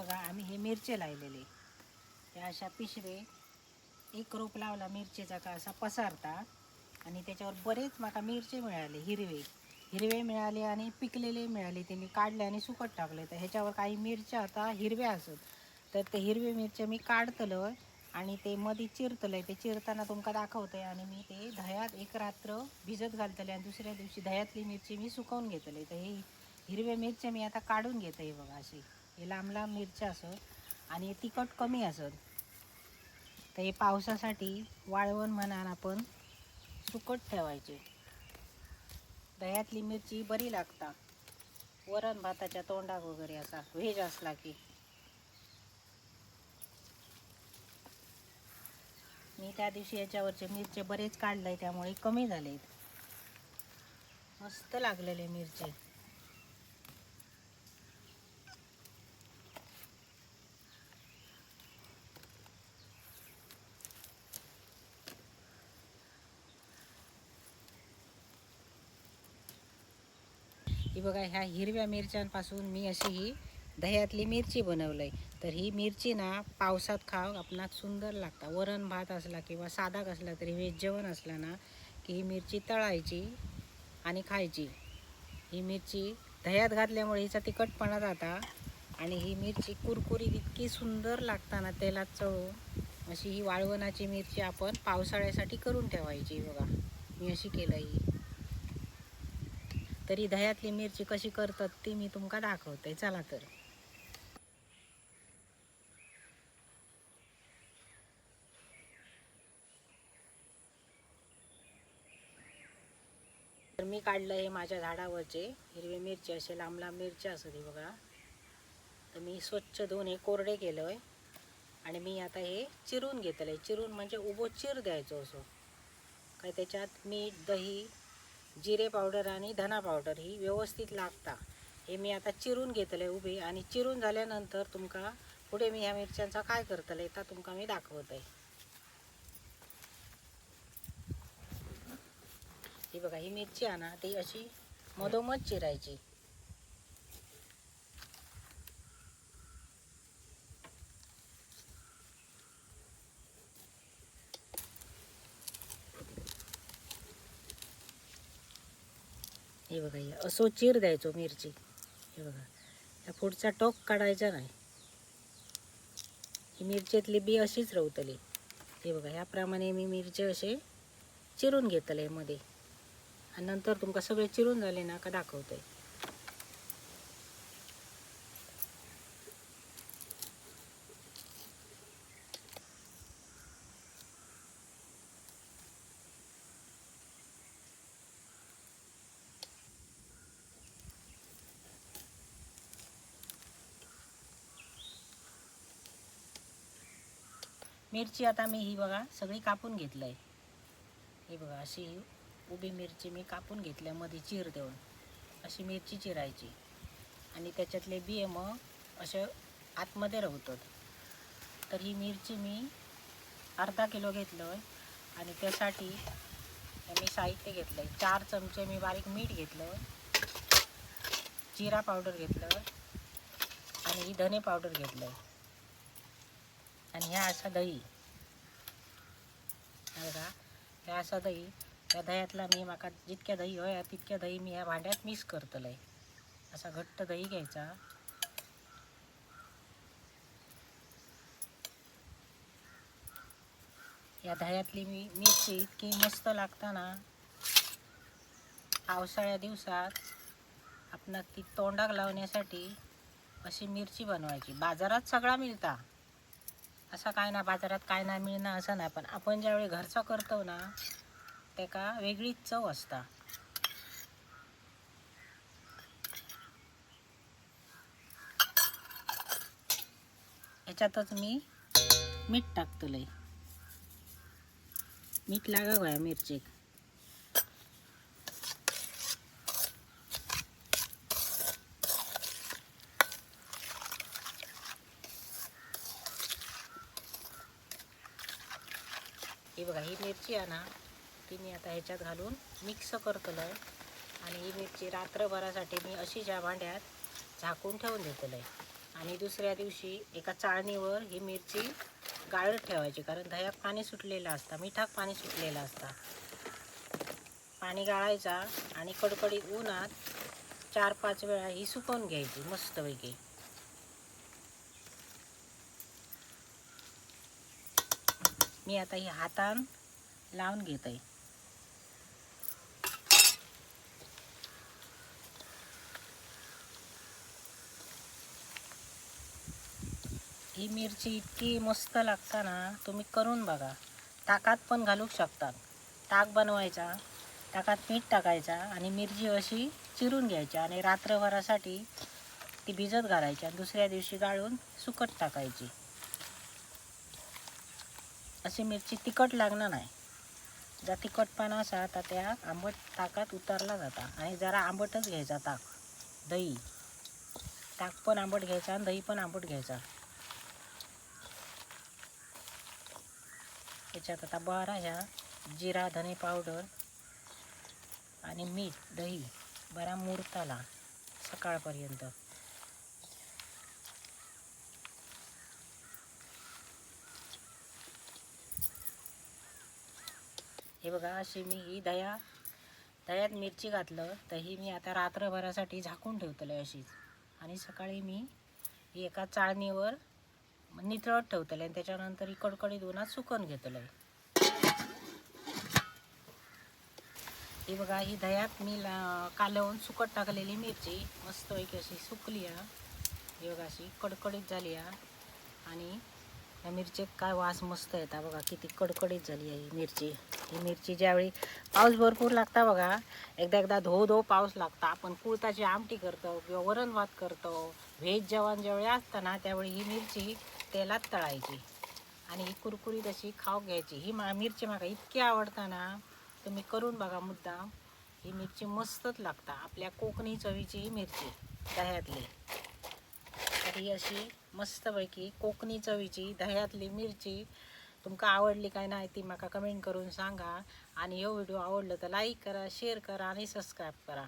बघा आम्ही हे मिरचे लायलेले त्या अशा पिशवे एक रोप लावला मिरचेचा का असा पसारता आणि त्याच्यावर बरेच माका मिरचे मिळाले हिरवे. हिरवे मिळाले आणि पिकलेले मिळाले त्यांनी काढले आणि सुकट टाकले. तर ह्याच्यावर काही मिरच्या आता हिरव्या असत. तर ते हिरवे मिरच्या मी काढतलं आणि ते मध्ये चिरतलंय ते चिरताना तुमका दाखवतंय आणि मी ते दह्यात एक रात्र भिजत घालतले आणि दुसऱ्या दिवशी दह्यातली मिरची मी सुकवून घेतले. तर हे हिरव्या मिरच्या मी आता काढून घेते बघा अशी हे लांब लांब मिरच्या असत आणि तिखट कमी असत तर हे पावसासाठी वाळवण म्हणान आपण सुकट ठेवायचे. दह्यातली मिरची बरी लागता. वरण भाताच्या तोंडाक वगैरे असा व्हेज असला की. मी त्या दिवशी याच्यावरचे मिरचे बरेच काढले त्यामुळे कमी झाले मस्त लागलेले मिरचे. की बघा ह्या हिरव्या मिरच्यांपासून मी अशी ही दह्यातली मिरची बनवलंय. तर ही मिरची ना पावसात खाव आपणात सुंदर लागता. वरण भात असला किंवा साधा असला तरी व्हेज जेवण असला ना की ही मिरची तळायची आणि खायची. ही मिरची दह्यात घातल्यामुळे हिचा तिखटपणा जाता आणि ही मिरची कुरकुरीत इतकी सुंदर लागता ना तेलात चळून अशी ही वाळवणाची मिरची आपण पावसाळ्यासाठी करून ठेवायची. बघा मी अशी केलं ही. तरी दह्यातली मिरची कशी करतात ती मी तुमका दाखवते. चला तर. तर मी काढलं हे माझ्या झाडावरचे हिरवी मिरची असे लांब लांब मिरच्या असत हे बघा. तर मी स्वच्छ धुवून हे कोरडे केलं आहे आणि मी आता हे चिरून घेतलं आहे चिरून म्हणजे उभं चिर द्यायचो असो. काय त्याच्यात मीठ दही जिरे पावडर आणि धना पावडर ही व्यवस्थित लागता. हे मी आता चिरून घेतले उभे आणि चिरून झाल्यानंतर तुमका पुढे मी ह्या मिरच्यांचा काय करतले तर तुमका मी दाखवत आहे ही बघा ही मिरची आणा ती अशी मधोमध चिरायची. हे बघा हे असो चीर द्यायचो मिरची. हे बघा ह्या पुढचा टोक काढायचा नाही. ही मिरचीतली बी अशीच रवतली. हे बघा ह्याप्रमाणे मी मिरचे असे चिरून घेतले मध्ये. आणि नंतर तुमका सगळे चिरून झाले ना का दाखवते मिरची आता मी ही बघा सगळी कापून घेतलं आहे ही बघा अशी ही उभी मिरची मी कापून घेतल्या मध्ये चीर देऊन. अशी मिरची चिरायची. आणि त्याच्यातले बिये मग असे आतमध्ये रवतात. तर ही मिरची मी अर्धा किलो घेतलं आहे आणि त्यासाठी मी साहित्य घेतलं आहे चार चमचे मी बारीक मीठ घेतलं. जिरा पावडर घेतलं. आणि ही धने पावडर घेतलं आहे आणि ह्या असा दही. बघा ह्या असा दही त्या दह्यातला मी माका जितक्या दही होया तितक्या दही मी ह्या भांड्यात मिक्स करतलंय. असा घट्ट दही घ्यायचा. या दह्यातली मी मिरची इतकी मस्त लागता ना पावसाळ्या दिवसात आपण ती तोंडाक लावण्यासाठी अशी मिरची बनवायची. बाजारात सगळा मिळता. असं काय ना बाजारात काय ना मिळणं असं नाही पण आपण ज्यावेळी घरचं करतो ना त्याका वेगळीच चव असता. ह्याच्यातच मी मीठ टाकतलंय मीठ लागावं गोया मिरचीक ही बघा ही मिरची आहे ना ती मी आता ह्याच्यात घालून मिक्स करतलं आहे आणि ही मिरची रात्रभरासाठी मी अशी ज्या भांड्यात झाकून ठेवून देतलं आहे आणि दुसऱ्या दिवशी एका चाळणीवर ही मिरची गाळत ठेवायची कारण दह्यात पाणी सुटलेलं असतं मिठात पाणी सुटलेलं असतं. पाणी गाळायचा आणि कडकडीत उन्हात चार पाच वेळा ही सुकवून घ्यायची मस्तपैकी. मी आता ही हातान लावून घेत आहे ही मिरची इतकी मस्त लागता ना तुम्ही करून बघा. ताकात पण घालू शकतात. ताक बनवायचा ताकात मीठ टाकायचा आणि मिरची अशी चिरून घ्यायची आणि रात्रभरासाठी ती भिजत घालायची आणि दुसऱ्या दिवशी गाळून सुकट टाकायची. अशी मिरची तिखट लागणार नाही. जर तिखटपणा असा तर त्या आंबट ताकात उतरला जाता आणि जरा आंबटच घ्यायचा ताक दही. ताक पण आंबट घ्यायचा आणि दही पण आंबट घ्यायचा. त्याच्यात आता बरा ह्या जिरा धने पावडर आणि मीठ दही बरा मुरताला सकाळपर्यंत. हे बघा अशी मी ही दया दह्यात मिरची घातलं तर ही मी आता रात्रभरासाठी झाकून ठेवतलं अशीच. आणि सकाळी मी ही एका चाळणीवर नितळत ठेवतलं आणि त्याच्यानंतर ही कडकडीत उन्हात सुकून घेतलं ही बघा ही दह्यात मी ला कालवून सुकट टाकलेली मिरची मस्तपैकी अशी सुकली आहे. ही बघा अशी कडकडीत झाली आहे. आणि या मिरचीत काय वास मस्त येतात बघा किती कडकडीत झाली आहे ही मिरची. ही मिरची ज्यावेळी पाऊस भरपूर लागता बघा एकदा एकदा धो धो पाऊस लागता. आपण कुळताची आमटी करतो किंवा वरण भात करतो. व्हेज जेवण ज्यावेळी असतं ना त्यावेळी ही मिरची तेलात तळायची. आणि ही कुरकुरीत अशी खाऊ घ्यायची. ही मा मिरची माका इतकी आवडता ना तुम्ही करून बघा मुद्दाम. ही मिरची मस्तच लागता. आपल्या कोकणी चवीची ही मिरची दह्यातली. तर ही अशी मस्तपैकी कोकणी चवीची दह्यातली मिरची तुमका आवडली काय नाही ती म्हाका कमेंट करून सांगा. आणि हो व्हिडिओ आवडलो तर लाईक करा शेअर करा आणि सबस्क्राईब करा.